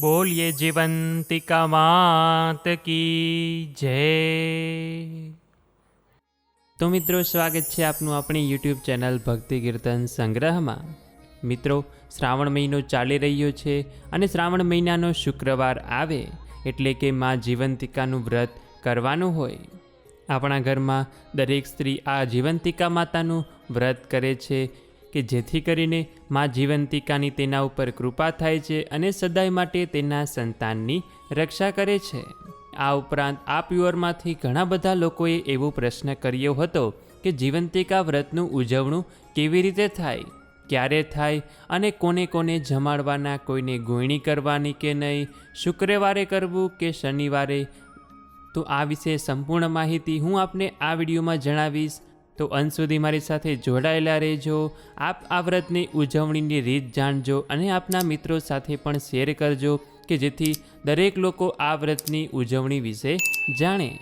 બોલીએ જીવંતિકા માત કી જય. તો મિત્રો, સ્વાગત છે આપનું આપણી યુટ્યુબ ચેનલ ભક્તિ કીર્તન સંગ્રહમાં. મિત્રો, શ્રાવણ મહિનો ચાલી રહ્યો છે અને શ્રાવણ મહિનાનો શુક્રવાર આવે એટલે કે મા જીવંતિકાનું વ્રત કરવાનું હોય. આપણા ઘરમાં દરેક સ્ત્રી આ જીવંતિકા માતાનું વ્રત કરે છે કે જેથી કરીને મા જીવંતિકાની તેના ઉપર કૃપા થાય છે અને સદાય માટે તેના સંતાનની રક્ષા કરે છે. આ ઉપરાંત આ પ્યુઅરમાંથી ઘણા બધા લોકોએ એવો પ્રશ્ન કર્યો હતો કે જીવંતિકા વ્રતનું ઉજવણું કેવી રીતે થાય? ક્યારે થાય અને કોને કોને જમાડવાના, કોઈને ગોયણી કરવાની કે નહીં, શુક્રવારે કરવું કે શનિવારે? તો આ વિશે સંપૂર્ણ માહિતી હું આપને આ વિડીયોમાં જણાવીશ. તો અંત સુધી મારી સાથે જોડાયેલા રહેજો. આપ આ વ્રતની ઉજવણીની રીત જાણજો અને આપના મિત્રો સાથે પણ શેર કરજો કે જેથી દરેક લોકો આ વ્રતની ઉજવણી વિશે જાણે.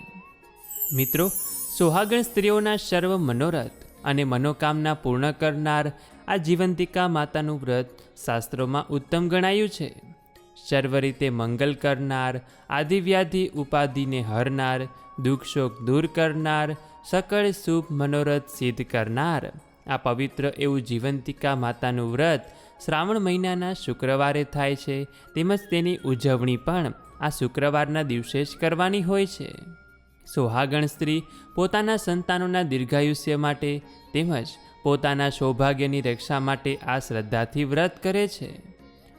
મિત્રો, સુહાગણ સ્ત્રીઓના સર્વ મનોરથ અને મનોકામના પૂર્ણ કરનાર આ જીવંતિકા માતાનું વ્રત શાસ્ત્રોમાં ઉત્તમ ગણાયું છે. સર્વ રીતે મંગલ કરનાર, આદિવ્યાધિ ઉપાધિને હરનાર દુઃખ શોક દૂર કરનાર, સકળ શુભ મનોરથ સિદ્ધ કરનાર. આ પવિત્ર એવું જીવંતિકા માતાનું વ્રત શ્રાવણ મહિનાના શુક્રવારે થાય છે, તેમજ તેની ઉજવણી પણ આ શુક્રવારના દિવસે જ કરવાની હોય છે. સોહાગણ સ્ત્રી પોતાના સંતાનોના દીર્ઘાયુષ્ય માટે તેમજ પોતાના સૌભાગ્યની રક્ષા માટે આ શ્રદ્ધાથી વ્રત કરે છે.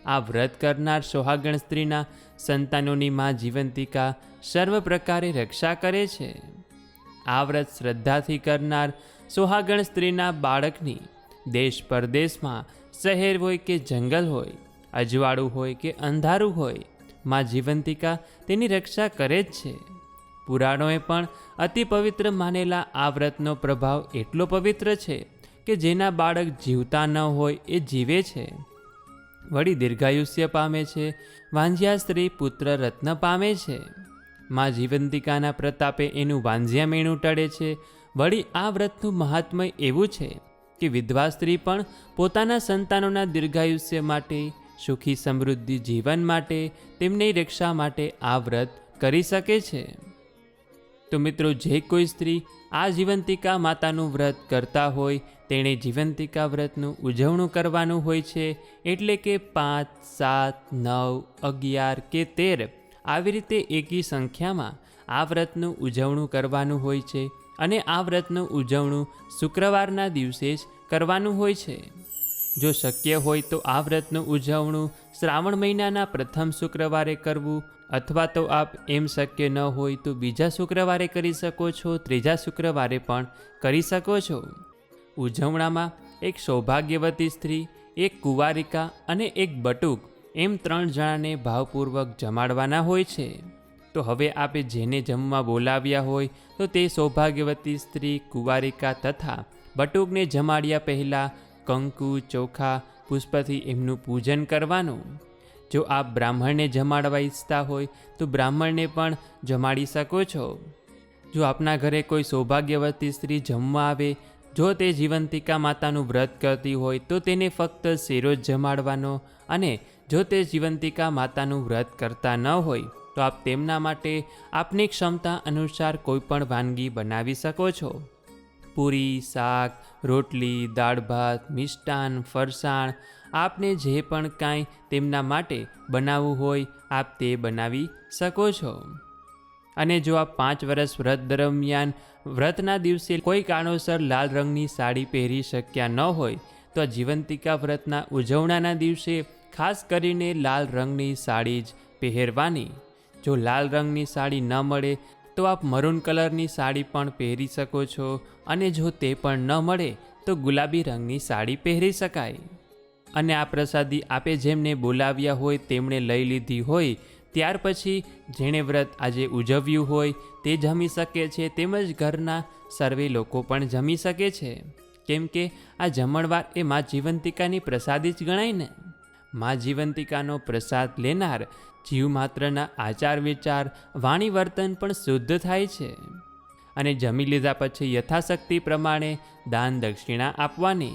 આ વ્રત કરનાર સોહાગણ સ્ત્રીના સંતાનોની માં જીવંતિકા સર્વ પ્રકારે રક્ષા કરે છે. આ વ્રત શ્રદ્ધાથી કરનાર સોહાગણ સ્ત્રીના બાળકની દેશ પરદેશમાં શહેર હોય કે જંગલ હોય, અજવાળું હોય કે અંધારું હોય, માં જીવંતિકા તેની રક્ષા કરે જ છે. પુરાણોએ પણ અતિ પવિત્ર માનેલા આ વ્રતનો પ્રભાવ એટલો પવિત્ર છે કે જેના બાળક જીવતા ન હોય એ જીવે છે. વળી દીર્ઘાયુષ્ય પામે છે. વાંઝિયા સ્ત્રી પુત્ર રત્ન પામે છે. માં જીવંતિકાના પ્રતાપે એનું વાંઝિયા મેણું ટળે છે. વળી આ વ્રતનું મહાત્મય એવું છે કે વિધવા સ્ત્રી પણ પોતાના સંતાનોના દીર્ઘાયુષ્ય માટે, સુખી સમૃદ્ધિ જીવન માટે, તેમની રક્ષા માટે આ વ્રત કરી શકે છે. તો મિત્રો, જે કોઈ સ્ત્રી આ જીવંતિકા માતાનું વ્રત કરતા હોય, તેણે જીવંતિકા વ્રતનું ઉજવણું કરવાનું હોય છે, એટલે કે પાંચ, સાત, નવ, અગિયાર કે તેર, આવી રીતે એકી સંખ્યામાં આ વ્રતનું ઉજવણું કરવાનું હોય છે અને આ વ્રતનું ઉજવણું શુક્રવારના દિવસે જ કરવાનું હોય છે. જો શક્ય હોય તો આ વ્રતનું ઉજવણું શ્રાવણ મહિનાના પ્રથમ શુક્રવારે કરવું અથવા તો આપ એમ શક્ય ન હોય તો બીજા શુક્રવારે કરી શકો છો, ત્રીજા શુક્રવારે પણ કરી શકો છો. ઉજવણામાં એક સૌભાગ્યવતી સ્ત્રી, એક કુંવારિકા અને એક બટુક એમ ત્રણ જણાને ભાવપૂર્વક જમાડવાના હોય છે. તો હવે આપે જેને જમવા બોલાવ્યા હોય તો તે સૌભાગ્યવતી સ્ત્રી, કુંવારિકા તથા બટુકને જમાડ્યા પહેલાં કંકુ, ચોખા, પુષ્પથી એમનું પૂજન કરવાનું. જો આપ બ્રાહ્મણને જમાડવા ઈચ્છતા હોય, તો બ્રાહ્મણને પણ જમાડી શકો છો. જો આપના ઘરે કોઈ સૌભાગ્યવતી સ્ત્રી જમવા આવે, જો તે જીવંતિકા માતાનું વ્રત કરતી હોય, તો તેને ફક્ત શેરો જ જમાડવાનો અને જો તે જીવંતિકા માતાનું વ્રત કરતા ન હોય, તો આપ તેમના માટે આપની ક્ષમતા અનુસાર કોઈ પણ વાનગી બનાવી શકો છો. પૂરી, શાક, રોટલી, દાળ ભાત, મિષ્ટાન, ફરસાણ, આપને જે પણ કાંઈ તેમના માટે બનાવવું હોય, આપ તે બનાવી શકો છો. અને જો આપ પાંચ વર્ષ વ્રત દરમિયાન વ્રતના દિવસે કોઈ કારણોસર લાલ રંગની સાડી પહેરી શક્યા ન હોય, તો જીવંતિકા વ્રતના ઉજવણાના દિવસે ખાસ કરીને લાલ રંગની સાડી જ પહેરવાની. જો લાલ રંગની સાડી ન મળે તો આપ મરૂન કલરની સાડી પણ પહેરી શકો છો અને જો તે પણ ન મળે, તો ગુલાબી રંગની સાડી પહેરી શકાય. અને આ પ્રસાદી આપે જેમને બોલાવ્યા હોય તેમણે લઈ લીધી હોય, ત્યાર પછી જેણે વ્રત આજે ઉજવ્યું હોય તે જમી શકે છે તેમજ ઘરના સર્વે લોકો પણ જમી શકે છે. કેમ કે આ જમણવાર એ મા જીવંતિકાની પ્રસાદી જ ગણાય ને. મા જીવંતિકાનો પ્રસાદ લેનાર જીવ માત્રના આચાર વિચાર, વાણી વર્તન પણ શુદ્ધ થાય છે. અને જમી લીધા પછી યથાશક્તિ પ્રમાણે દાન દક્ષિણા આપવાની.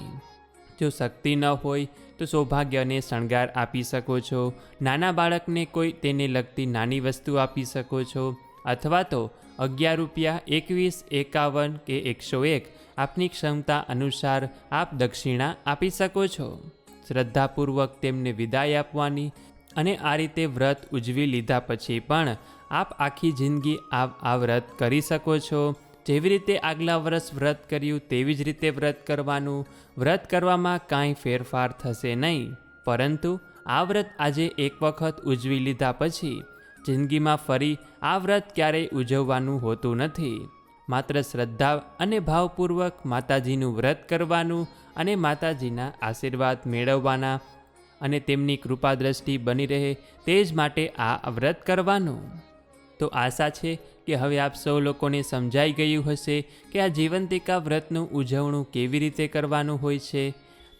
જો શક્તિ ન હોય, તો સૌભાગ્યને શણગાર આપી શકો છો. નાના બાળકને કોઈ તેને લગતી નાની વસ્તુ આપી શકો છો. અથવા તો અગિયાર રૂપિયા એકવીસ, એકાવન કે એકસો એક આપની ક્ષમતા અનુસાર આપ દક્ષિણા આપી શકો છો. શ્રદ્ધાપૂર્વક તેમને વિદાય આપવાની અને આ રીતે વ્રત ઉજવી લીધા પછી પણ આપ આખી જિંદગી આપ આ વ્રત કરી શકો છો. જેવી રીતે આગલા વર્ષ વ્રત કર્યું, તેવી જ રીતે વ્રત કરવાનું. વ્રત કરવામાં કાંઈ ફેરફાર થશે નહીં. પરંતુ આ વ્રત આજે એક વખત ઉજવી લીધા પછી જિંદગીમાં ફરી આ વ્રત ક્યારેય ઉજવવાનું હોતું નથી. માત્ર શ્રદ્ધા અને ભાવપૂર્વક માતાજીનું વ્રત કરવાનું અને માતાજીના આશીર્વાદ મેળવવાના અને તેમની કૃપા દ્રષ્ટિ બની રહે તે જ માટે આ વ્રત કરવાનું. તો આશા છે કે હવે આપ સૌ લોકોને સમજાઈ ગયું હશે કે આ જીવંતિકા વ્રતનું ઉજવણું કેવી રીતે કરવાનું હોય છે.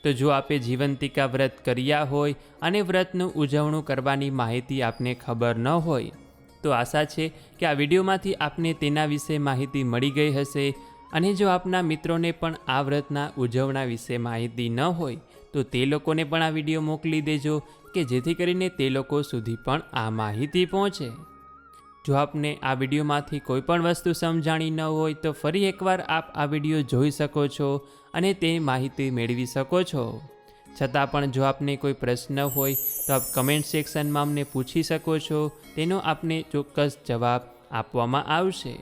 તો જો આપે જીવંતિકા વ્રત કર્યા હોય અને વ્રતનું ઉજવણું કરવાની માહિતી આપને ખબર ન હોય, તો આશા છે કે આ વિડીયોમાંથી આપને તેના વિશે માહિતી મળી ગઈ હશે. અને જો આપના મિત્રોને પણ આ વ્રતના ઉજવણા વિશે માહિતી ન હોય, તો તે લોકોને પણ આ વીડિયો મોકલી દેજો કે જેથી કરીને તે લોકો સુધી પણ આ માહિતી પહોંચે. જો આપને આ વિડીયોમાંથી કોઈ પણ વસ્તુ સમજાણી ન હોય, તો ફરી એકવાર આપ આ વીડિયો જોઈ શકો છો અને તે માહિતી મેળવી શકો છો. છતાં પણ જો આપને કોઈ પ્રશ્ન હોય, તો આપ કમેન્ટ સેક્શનમાં અમને પૂછી શકો છો. તેનો આપને ચોક્કસ જવાબ આપવામાં આવશે.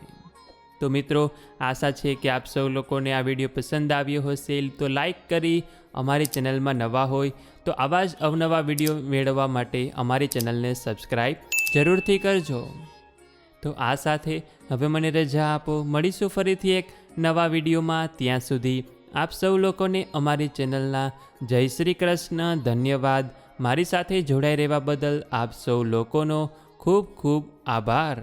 તો મિત્રો, આશા છે કે આપ સૌ લોકોને આ વીડિયો પસંદ આવ્યો હશે. તો લાઈક કરી અમારી ચેનલમાં નવા હોય તો આવા જ અવનવા વીડિયો મેળવવા માટે અમારી ચેનલને સબસ્ક્રાઈબ જરૂરથી કરજો. તો આ સાથે હવે મને રજા આપો. મળીશું ફરીથી એક નવા વિડીયોમાં. ત્યાં સુધી આપ સૌ લોકોને અમારી ચેનલના જય શ્રી કૃષ્ણ ધન્યવાદ. મારી સાથે જોડાઈ રહેવા બદલ આપ સૌ લોકોનો ખૂબ ખૂબ આભાર.